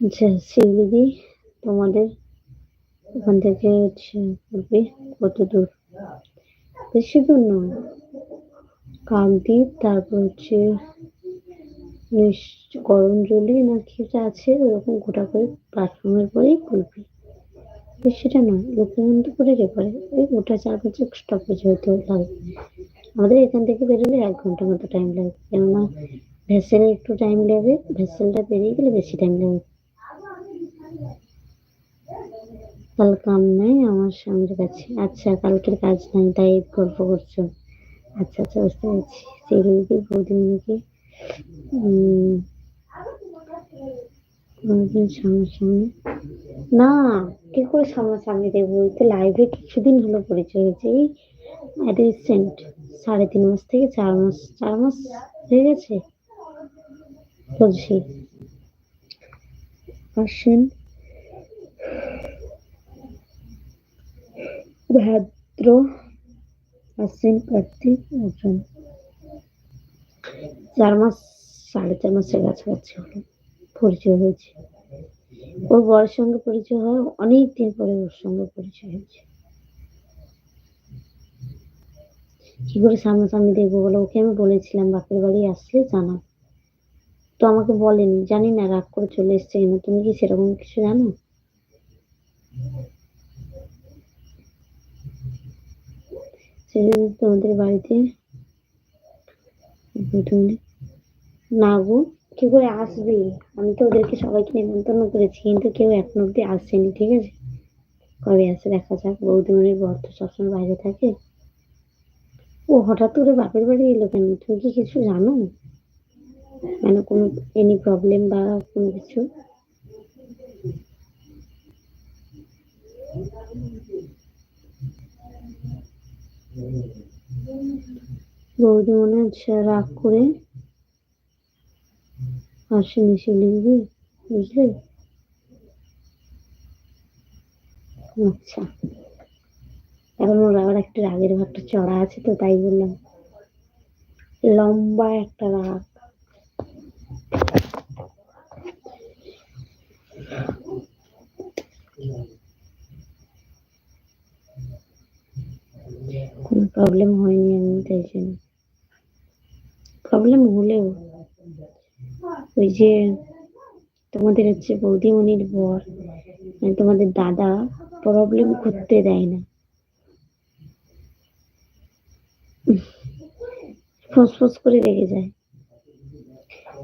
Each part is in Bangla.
আচ্ছা শিলিগুড়ি তোমাদের ওখান থেকে হচ্ছে ঘুরবে কত দূর বেশি দূর নয়। কাকদ্বীপ তারপর হচ্ছে করঞ্জলি না কি আছে, ওরকম গোটা করে প্ল্যাটফর্মের পরেই ঘুরবে সেটা নয় লক্ষ্মীকান্তপুরের এপারে ওই গোটা চার পাঁচ স্টপেজ হয়তো লাগবে। আমাদের এখান থেকে বেরোলে এক ঘণ্টার মতো টাইম লাগবে। কেননা ভেসেলে একটু টাইম লাগবে ভেসেলটা পেরিয়ে গেলে বেশি টাইম লাগবে। কাল কাম নাই, আমার স্বামীর কাছে। আচ্ছা কালকের কাজ নাই, তাই গল্প করছ। আচ্ছা আচ্ছা বুঝতে পেরেছি। সেগুলিকে বৌদিমণিকে কোনোদিন সামনাসামনি না, কি করে সামনাসামনি দেখব? ওই তো লাইভে কিছুদিন হলো পরিচয় হয়েছে। এই রিসেন্ট সাড়ে তিন মাস থেকে চার মাস চার মাস হয়ে গেছে? বুঝছি আসেন। ভাদ্র আশ্বিন কার্তিক অর্জন চার মাস, সাড়ে চার মাসের কাছাকাছি হলো। পরিচয় হয়েছে। ওর বরের সঙ্গে পরিচয় হয়, অনেক দিন পরে ওর সঙ্গে পরিচয় হয়েছে। কি করে সামনাসামনি দেখব বলো? ওকে আমি বলেছিলাম, বাপের বাড়ি আসলে জানা। তো আমাকে বলেনি, জানি না, রাগ করে চলে এসছে কেন। তুমি কি সেরকম কিছু জানো? তোমাদের বাড়িতে না কি করে আসবে। আমি তো ওদেরকে সবাইকে নেমন্তন্ন করেছি, কিন্তু কেউ এখন অব্দি আসেনি, ঠিক আছে? কবে আসে দেখা যাক। বৌদিমণির বর তো সবসময় বাইরে থাকে। ও হঠাৎ করে বাপের বাড়ি এলো কেন? তুমি কি কিছু জানো? মানে কোনো এনি প্রবলেম বা কোনো কিছু? বৌদি মনে হচ্ছে রাগ করে আসেনি শিলিগুড়ি বুঝলে? আচ্ছা। এখন ওর আবার একটু রাগের ভাবটা চড়া আছে তো, তাই বললাম। লম্বা একটা রাগ। কোনো প্রবলেম হয়নি আমি তাই জন্য। প্রবলেম হলেও ওই যে তোমাদের হচ্ছে বৌদিমণির বর মানে তোমাদের দাদা প্রবলেম করতে দেয় না। ফসফস করে রেখে যায়।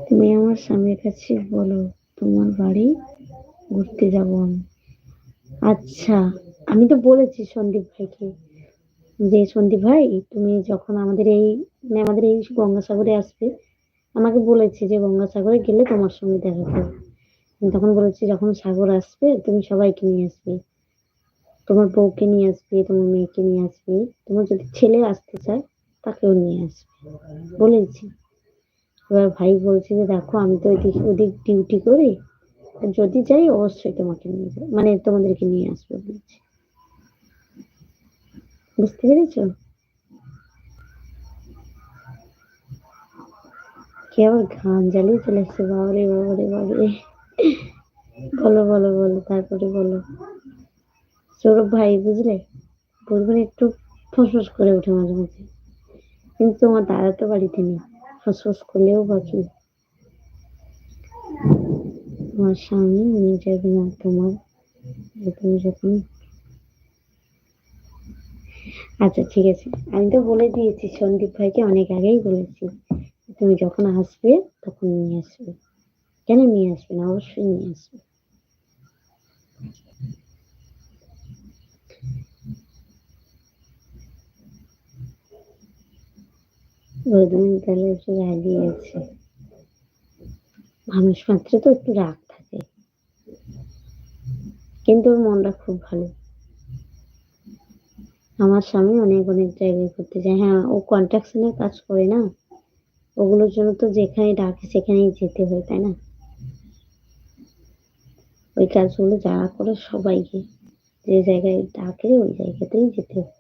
তুমি আমার স্বামীর কাছে বলো, তোমার বাড়ি ঘুরতে যাব আমি। আচ্ছা আমি তো বলেছি সন্দীপ ভাইকে। যে সন্দীপ ভাই, তুমি যখন আমাদের এই মানে আমাদের এই গঙ্গাসাগরে আসবে, আমাকে বলেছে যে গঙ্গাসাগরে গেলে তোমার সঙ্গে দেখা করবে। তখন বলেছি, যখন সাগর আসবে, তুমি সবাইকে নিয়ে আসবে। তোমার বউকে নিয়ে আসবে, তোমার মেয়েকে নিয়ে আসবে। তোমার যদি ছেলে আসতে চায়, তাকেও নিয়ে আসবে। বলেছি। এবার ভাই বলছে যে, দেখো, আমি তো এদিক, ওদিক ডিউটি করি। যদি যাই, অবশ্যই তোমাকে নিয়ে যাব মানে তোমাদেরকে নিয়ে আসব, বলেছি। বুঝতে পেরেছ? কে আবার ঘাম জ্বালিয়ে চলে এসছে? বাবারে বাবারে বাবারে। বলো বলো বলো, তারপরে বলো। সৌরভ ভাই, বুঝলে? বলবেন একটু ফসফস করে ওঠে মাঝে মাঝে। কিন্তু তোমার দাদা তো বাড়িতে নেই। ফসফস করলেও বাকি তোমার স্বামী নিয়ে যাবে না তোমার? তুমি যখন আচ্ছা ঠিক আছে। আমি তো বলে দিয়েছি সন্দীপ ভাইকে অনেক আগেই বলেছি তুমি যখন আসবে তখন নিয়ে আসবে। কেন নিয়ে আসবে না? অবশ্যই নিয়ে আসবে। তাহলে একটু আছে। মানুষ মাত্র তো একটু রাগ থাকে। কিন্তু ওর মনটা খুব ভালো। আমার স্বামী অনেক অনেক জায়গায় ঘুরতে যায়। হ্যাঁ ও কন্ট্রাকশনের কাজ করে না। ওগুলোর জন্য তো যেখানে ডাকে সেখানেই যেতে হয়, তাই না? ওই কাজগুলো যারা করে সবাইকে, যে জায়গায় ডাকে ওই জায়গাতেই যেতে হয়।